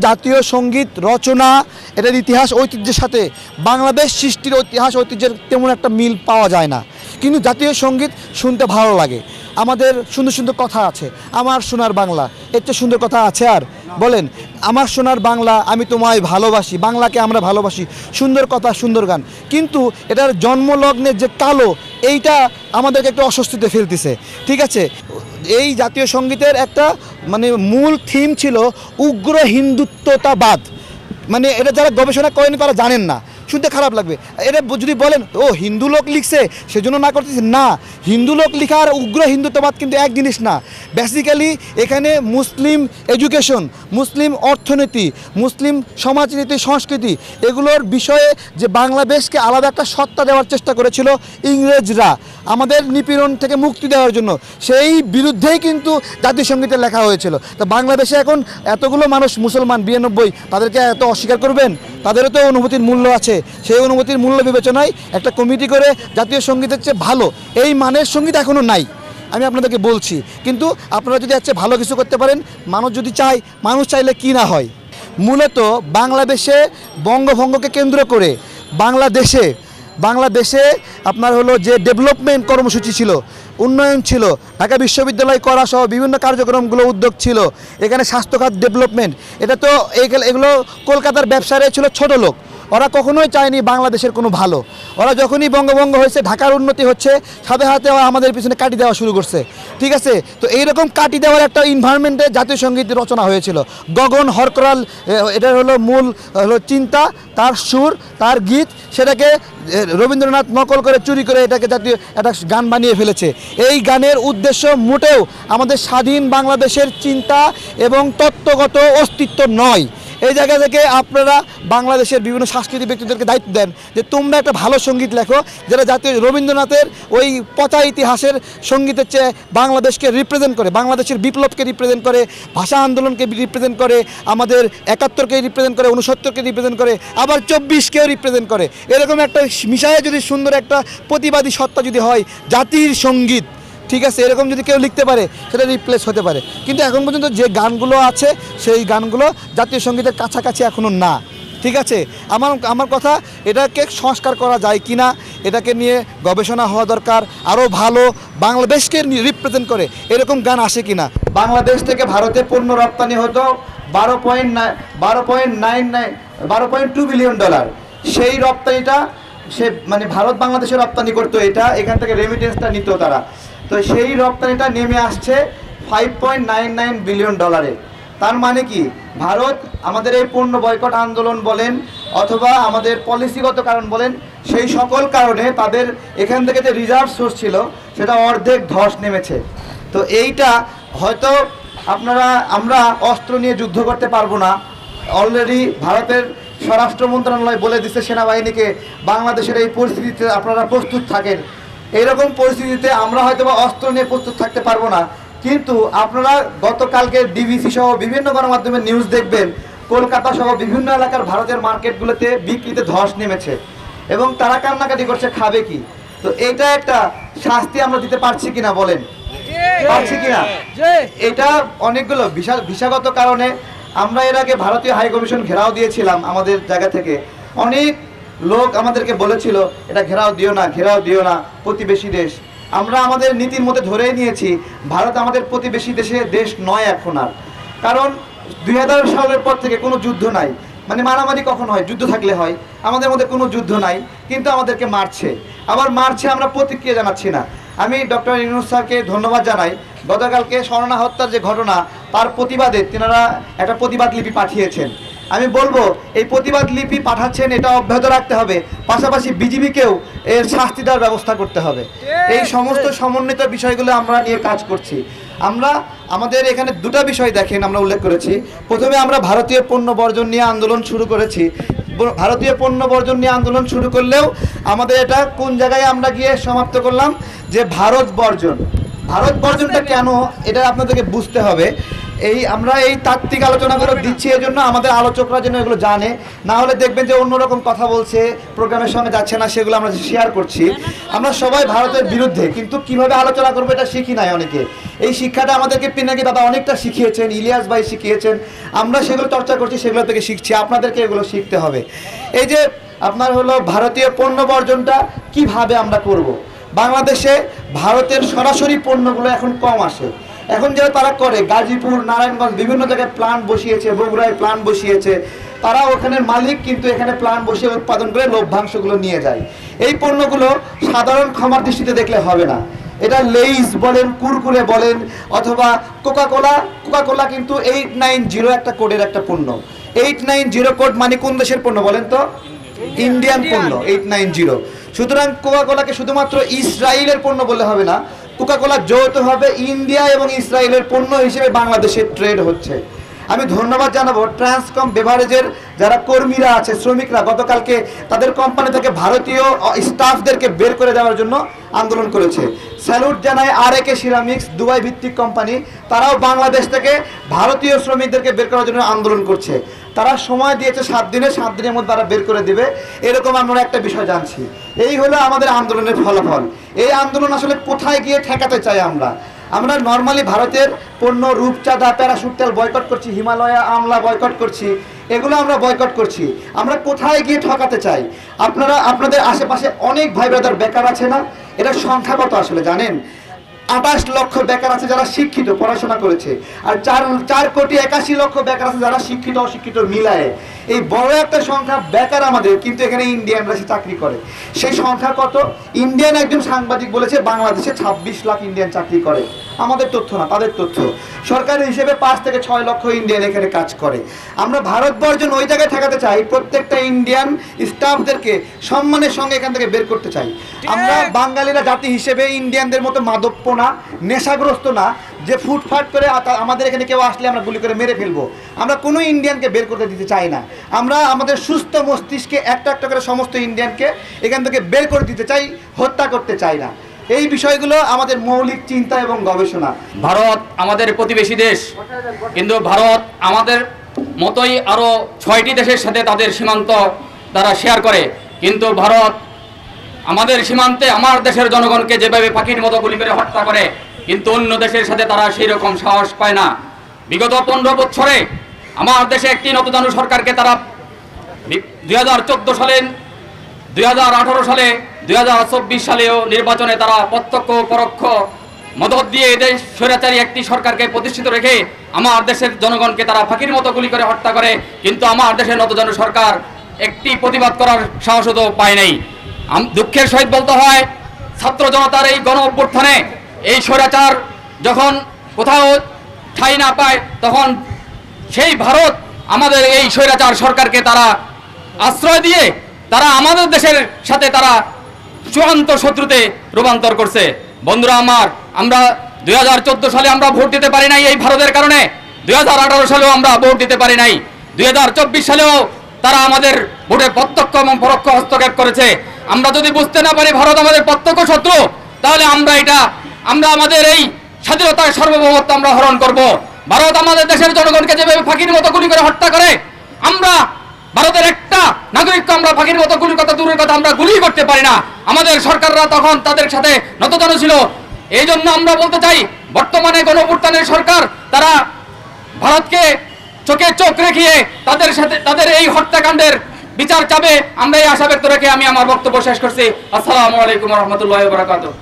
জাতীয় সংগীত রচনা, এটার ইতিহাস, ঐতিহ্যের সাথে। বাংলাদেশ সৃষ্টির ইতিহাস ঐতিহ্যের তেমন একটা মিল পাওয়া যায় না। কিন্তু জাতীয় সংগীত শুনতে ভালো লাগে। আমাদের সুন্দর সুন্দর কথা আছে, আমার সোনার বাংলা, এর সুন্দর কথা আছে আর। বলেন, আমার সোনার বাংলা আমি তোমায় ভালোবাসি, বাংলাকে আমরা ভালোবাসি, সুন্দর কথা, সুন্দর গান। কিন্তু এটার জন্মলগ্নের যে কালো, এইটা আমাদেরকে একটু অস্বস্তিতে ফেলতেছে ঠিক আছে? এই জাতীয় সঙ্গীতের একটা মানে মূল থিম ছিল উগ্র হিন্দুত্বতাবাদ। মানে এটা যারা গবেষণা করেনি তারা জানেন না। শুনতে খারাপ লাগবে। এটা যদি বলেন, ও, হিন্দু লোক লিখছে, সেজন্য না করতেছি? না, হিন্দু লোক লিখা আর উগ্র হিন্দুত্ববাদ কিন্তু এক জিনিস না। বেসিক্যালি এখানে মুসলিম এডুকেশন মুসলিম অর্থনীতি, মুসলিম সমাজনীতি, সংস্কৃতি, এগুলোর বিষয়ে যে বাংলাদেশকে আলাদা একটা সত্তা দেওয়ার চেষ্টা করেছিল ইংরেজরা, আমাদের নিপীড়ন থেকে মুক্তি দেওয়ার জন্য। সেই বিরুদ্ধেই কিন্তু জাতীয় সঙ্গীতে লেখা হয়েছিল। তা বাংলাদেশে এখন এতগুলো মানুষ মুসলমান, বিরানব্বই, তাদেরকে এত অস্বীকার করবেন? তাদেরও তো অনুভূতির মূল্য আছে। সেই অনুমতির মূল্য বিবেচনায় একটা কমিটি করে জাতীয় সঙ্গীতের চেয়ে ভালো, এই মানের সংগীত এখনও নাই। আমি আপনাদেরকে বলছি, কিন্তু আপনারা যদি হচ্ছে ভালো কিছু করতে পারেন, মানুষ যদি চায়, মানুষ চাইলে কি না হয়? মূলত বাংলাদেশে বঙ্গভঙ্গকে কেন্দ্র করে বাংলাদেশে বাংলাদেশে আপনার হলো যে ডেভেলপমেন্ট কর্মসূচি ছিল, উন্নয়ন ছিল, ঢাকা বিশ্ববিদ্যালয় করা সহ বিভিন্ন কার্যক্রমগুলো উদ্যোগ ছিল, এখানে স্বাস্থ্যখাত ডেভেলপমেন্ট, এটা তো এগুলো কলকাতার ব্যবসারে ছিল ছোট লোক ওরা কখনোই চায়নি বাংলাদেশের কোনো ভালো। ওরা যখনই বঙ্গভঙ্গ হয়েছে, ঢাকার উন্নতি হচ্ছে, সাথে সাথে ওরা আমাদের পিছনে কাটি দেওয়া শুরু করছে। ঠিক আছে? তো এইরকম কাটি দেওয়ার একটা ইনভায়রনমেন্টে জাতীয় সংগীত রচনা হয়েছিল। গগন, হরকরাল এটা হলো মূল, হলো চিন্তা, তার সুর, তার গীত, সেটাকে রবীন্দ্রনাথ নকল করে চুরি করে এটাকে জাতীয় একটা গান বানিয়ে ফেলেছে। এই গানের উদ্দেশ্য মোটেও আমাদের স্বাধীন বাংলাদেশের চিন্তা এবং তত্ত্বগত অস্তিত্ব নয়। এই জায়গা থেকে আপনারা বাংলাদেশের বিভিন্ন সাংস্কৃতিক ব্যক্তিদেরকে দায়িত্ব দেন যে তোমরা একটা ভালো সংগীত লেখো, যেটা জাতীয় রবীন্দ্রনাথের ওই পচা ইতিহাসের সঙ্গীতের চেয়ে বাংলাদেশকে রিপ্রেজেন্ট করে, বাংলাদেশের বিপ্লবকে রিপ্রেজেন্ট করে, ভাষা আন্দোলনকে রিপ্রেজেন্ট করে, আমাদের একাত্তরকে রিপ্রেজেন্ট করে উনসত্তরকে রিপ্রেজেন্ট করে, আবার চব্বিশকেও রিপ্রেজেন্ট করে। এরকম একটা মিশায় যদি সুন্দর একটা প্রতিবাদী সত্তা যদি হয়, জাতির সংগীত। ঠিক আছে, এরকম যদি কেউ লিখতে পারে, সেটা রিপ্লেস হতে পারে। কিন্তু এখন পর্যন্ত যে গানগুলো আছে, সেই গানগুলো জাতীয় সঙ্গীতের কাছাকাছি এখনও না। ঠিক আছে? আমার আমার কথা, এটাকে সংস্কার করা যায় কি না এটাকে নিয়ে গবেষণা হওয়া দরকার আরও ভালো বাংলাদেশকে রিপ্রেজেন্ট করে, এরকম গান আসে কি না বাংলাদেশ থেকে ভারতে পণ্য রপ্তানি হতো বারো পয়েন্ট নাই বারো পয়েন্ট নাইন নাইন বারো পয়েন্ট টু বিলিয়ন ডলার সেই রপ্তানিটা সে মানে ভারত বাংলাদেশে রপ্তানি করতো, এটা এখান থেকে রেমিটেন্সটা নিত তারা। তো সেই রপ্তানিটা নেমে আসছে five point nine nine billion ডলারে তার মানে কি? ভারত আমাদের এই পণ্য বয়কট আন্দোলন বলেন অথবা আমাদের পলিসিগত কারণ বলেন, সেই সকল কারণে তাদের এখান থেকে যে রিজার্ভ সোর্স ছিল, সেটা অর্ধেক ধস নেমেছে। তো এইটা হয়তো আপনারা, আমরা অস্ত্র নিয়ে যুদ্ধ করতে পারব না। অলরেডি ভারতের স্বরাষ্ট্র মন্ত্রণালয় বলে দিচ্ছে সেনাবাহিনীকে, বাংলাদেশের এই পরিস্থিতিতে আপনারা প্রস্তুত থাকেন। এইরকম পরিস্থিতিতে আমরা হয়তো বা অস্ত্র নিয়ে প্রস্তুত থাকতে পারব না। কিন্তু আপনারা গতকালকে ডিবিসি সহ বিভিন্ন গণমাধ্যমে নিউজ দেখবেন কলকাতা সহ বিভিন্ন এলাকার ভারতের মার্কেটগুলোতে বিক্রিতে ধস নেমেছে এবং তারা কান্নাকাটি করছে খাবে কি? তো এটা একটা শাস্তি আমরা দিতে পারছি কিনা বলেন? পারছি কিনা? এটা অনেকগুলো ভিসা ভিসাগত কারণে আমরা এর আগে ভারতীয় হাই কমিশন ঘেরাও দিয়েছিলাম আমাদের জায়গা থেকে। অনেক লোক আমাদেরকে বলেছিল, এটা ঘেরাও দিও না, ঘেরাও দিও না, প্রতিবেশী দেশ। আমরা আমাদের নীতির মধ্যে ধরেই নিয়েছি, ভারত আমাদের প্রতিবেশী দেশে দেশ নয় এখন আর। কারণ দুই হাজার সালের পর থেকে কোনো যুদ্ধ নাই। মানে মারামারি কখন হয়? যুদ্ধ থাকলে হয়। আমাদের মধ্যে কোনো যুদ্ধ নাই, কিন্তু আমাদেরকে মারছে। আবার মারছে আমরা প্রতিক্রিয়া জানাচ্ছি না। আমি ডক্টর ইউনুস স্যারকে ধন্যবাদ জানাই। গতকালকে স্বর্ণা হত্যার যে ঘটনা, তার প্রতিবাদে তেনারা একটা প্রতিবাদ লিপি পাঠিয়েছেন। আমি বলব এই প্রতিবাদ লিপি পাঠাচ্ছেন এটা অব্যাহত রাখতে হবে। পাশাপাশি বিজিবিকেও এর শাস্তি দেওয়ার ব্যবস্থা করতে হবে। এই সমস্ত সমন্বিত বিষয়গুলো আমরা নিয়ে কাজ করছি। আমরা আমাদের এখানে দুটো বিষয় দেখেন আমরা উল্লেখ করেছি। প্রথমে আমরা ভারতীয় পণ্য বর্জন নিয়ে আন্দোলন শুরু করেছি। ভারতীয় পণ্য বর্জন নিয়ে আন্দোলন শুরু করলেও আমাদের এটা কোন জায়গায় আমরা গিয়ে সমাপ্ত করলাম? যে ভারত বর্জন। ভারত বর্জনটা কেন? এটা আপনাদেরকে বুঝতে হবে। এই আমরা এই তাত্ত্বিক আলোচনাগুলো দিচ্ছি এই জন্য আমাদের আলোচকরা যেন এগুলো জানে। না হলে দেখবেন যে অন্যরকম কথা বলছে, প্রোগ্রামের সঙ্গে যাচ্ছে না, সেগুলো আমরা শেয়ার করছি। আমরা সবাই ভারতের বিরুদ্ধে, কিন্তু কীভাবে আলোচনা করব এটা শিখি নাই অনেকে। এই শিক্ষাটা আমাদেরকে পিনাকি দাদা অনেকটা শিখিয়েছেন, ইলিয়াস ভাই শিখিয়েছেন। আমরা সেগুলো চর্চা করছি, সেগুলো থেকে শিখছি। আপনাদেরকে এগুলো শিখতে হবে। এই যে আপনার হলো ভারতীয় পণ্য বর্জনটা, কীভাবে আমরা করব। বাংলাদেশে ভারতের সরাসরি পণ্যগুলো এখন কম আসে। এখন যেটা তারা করে গাজীপুর নারায়ণগঞ্জ বিভিন্ন জায়গায় প্লান্ট বসিয়েছে বগুড়ায় প্লান্ট বসিয়েছে তারা ওখানের মালিক কিন্তু এখানে প্লান্ট বসিয়ে উৎপাদন করে লভ্যাংশগুলো নিয়ে যায়। এই পণ্যগুলো সাধারণ ক্ষমার দৃষ্টিতে দেখলে হবে না। এটা লেইস বলেন কুরকুরে বলেন অথবা কোকা কোলা কোকা কোলা কিন্তু এইট নাইন জিরো একটা কোডের একটা পণ্য। এইট নাইন জিরো কোড মানে কোন দেশের পণ্য বলেন তো? ইন্ডিয়ান পণ্য এইট নাইন জিরো সুতরাং কোকা কোলাকে শুধুমাত্র ইসরায়েলের পণ্য বলে হবে না কোকা কোলা যৌথভাবে ইন্ডিয়া এবং ইসরায়েলের পণ্য হিসেবে বাংলাদেশে ট্রেড হচ্ছে। আমি ধন্যবাদ জানাব ট্রান্সকম বেভারেজের যারা কর্মীরা আছে, শ্রমিকরা, গতকালকে তাদের কোম্পানি থেকে ভারতীয় স্টাফদেরকে বের করে দেওয়ার জন্য আন্দোলন করেছে। স্যালুট জানায় আর একে সিরামিক্স দুবাই ভিত্তিক কোম্পানি তারাও বাংলাদেশ থেকে ভারতীয় শ্রমিকদেরকে বের করার জন্য আন্দোলন করছে। তারা সময় দিয়েছে সাত দিনে, সাত দিনের মধ্যে তারা বের করে দেবে। এরকম আমরা একটা বিষয় জানছি। এই হলো আমাদের আন্দোলনের ফলাফল। এই আন্দোলন আসলে কোথায় গিয়ে ঠেকাতে চাই আমরা? আমরা নর্মালি ভারতের পণ্য, রূপচাঁদা, প্যারাশুট তেল বয়কট করছি, হিমালয়া আমলা বয়কট করছি, এগুলো আমরা বয়কট করছি। আমরা কোথায় গিয়ে ঠকাতে চাই? আপনারা, আপনাদের আশেপাশে অনেক ভাই ব্রাদার বেকার আছে না? এটা সংখ্যা কত আসলে, জানেন? আঠাশ লক্ষ বেকার আছে যারা শিক্ষিত, পড়াশোনা করেছে। আর চার চার কোটি একাশি লক্ষ বেকার আছে যারা শিক্ষিত, অশিক্ষিত মিলায়। এই বড় একটা সংখ্যা বেকার আমাদের, কিন্তু এখানে ইন্ডিয়ানরা সে চাকরি করে। সেই সংখ্যা কত? ইন্ডিয়ান একজন সাংবাদিক বলেছে, বাংলাদেশে ছাব্বিশ লাখ ইন্ডিয়ান চাকরি করে। আমাদের তথ্য না তাদের তথ্য। সরকারি হিসেবে পাঁচ থেকে ছয় লক্ষ ইন্ডিয়ান এখানে কাজ করে। আমরা ভারত বর্জন ওই জায়গায় ঠেকাতে চাই প্রত্যেকটা ইন্ডিয়ান স্টাফদেরকে সম্মানের সঙ্গে এখান থেকে বের করতে চাই। আমরা বাঙালিরা জাতি হিসেবে ইন্ডিয়ানদের মতো মাদপ্য না নেশাগ্রস্ত না যে ফুটফাট করে আমাদের এখানে কেউ আসলে আমরা গুলি করে মেরে ফেলব। আমরা কোনো ইন্ডিয়ানকে বের করতে দিতে চাই না। আমরা আমাদের সুস্থ মস্তিষ্কে একটা একটা করে সমস্ত ইন্ডিয়ানকে এখান থেকে বের করে দিতে চাই হত্যা করতে চাই না। এই বিষয়গুলো আমাদের মৌলিক চিন্তা এবং গবেষণা। ভারত আমাদের প্রতিবেশী দেশ। কিন্তু ভারত আমাদের মতোই আরও ছয়টি দেশের সাথে তাদের সীমান্ত তারা শেয়ার করে। কিন্তু ভারত আমাদের সীমান্তে আমার দেশের জনগণকে যেভাবে পাখির মতো গুলি করে হত্যা করে, কিন্তু অন্য দেশের সাথে তারা সেই রকম সাহস পায় না। বিগত পনেরো বছরে আমার দেশে একটি নতজানু সরকারকে তারা দুই হাজার চোদ্দ সালে দুই হাজার আঠারো সালে, দুই হাজার চব্বিশ সালেও নির্বাচনে তারা প্রত্যক্ষ পরোক্ষ মদত দিয়ে এদের স্বৈরাচারী একটি সরকারকে প্রতিষ্ঠিত রেখে আমার দেশের জনগণকে তারা ফাঁকির মতো গুলি করে হত্যা করে, কিন্তু আমার দেশের নতজন সরকার একটি প্রতিবাদ করার সাহসও পায় নাই। দুঃখের সহিত বলতে হয়, ছাত্র জনতার এই গণ অভ্যুত্থানে এই স্বৈরাচার যখন কোথাও ঠাঁই না পায়, তখন সেই ভারত আমাদের এই স্বৈরাচার সরকারকে তারা আশ্রয় দিয়ে তারা আমাদের দেশের সাথে তারা চূড়ান্ত শত্রুতে রূপান্তর করছে। বন্ধুরা আমার, আমরা দু হাজার চোদ্দ সালে আমরা ভোট দিতে পারি নাই এই ভারতের কারণে। দু হাজার আঠারো সালেও আমরা ভোট দিতে পারি নাই। দু হাজার চব্বিশ সালেও তারা আমাদের ভোটে প্রত্যক্ষ এবং পরোক্ষ হস্তক্ষেপ করেছে। আমরা যদি বুঝতে না পারি ভারত আমাদের প্রত্যক্ষ শত্রু, তাহলে আমরা এটা, আমরা আমাদের এই স্বাধীনতার সার্বভৌমত্ব আমরা হরণ করব। ভারত আমাদের দেশের জনগণকে যেভাবে ফাঁকির মতো গুলি করে হত্যা করে, আমরা ভারতের একটা নাগরিককে আমরা ফাঁকির মতো, গুলির কথা, দূরের কথা আমরা গুলি করতে পারি না। আমাদের সরকাররা তখন তাদের সাথে নতজন ছিল। এই জন্য আমরা বলতে চাই, বর্তমানে গণপূর্তানের সরকার, তারা ভারতকে চোখে চোখ রেখিয়ে তাদের সাথে, তাদের এই হত্যাকাণ্ডের বিচার চাবে। আমরা এই আশা ব্যক্ত রেখে আমি আমার বক্তব্য শেষ করছি। আসসালামু আলাইকুম রহমতুল্লাহ বারাকাতুহ।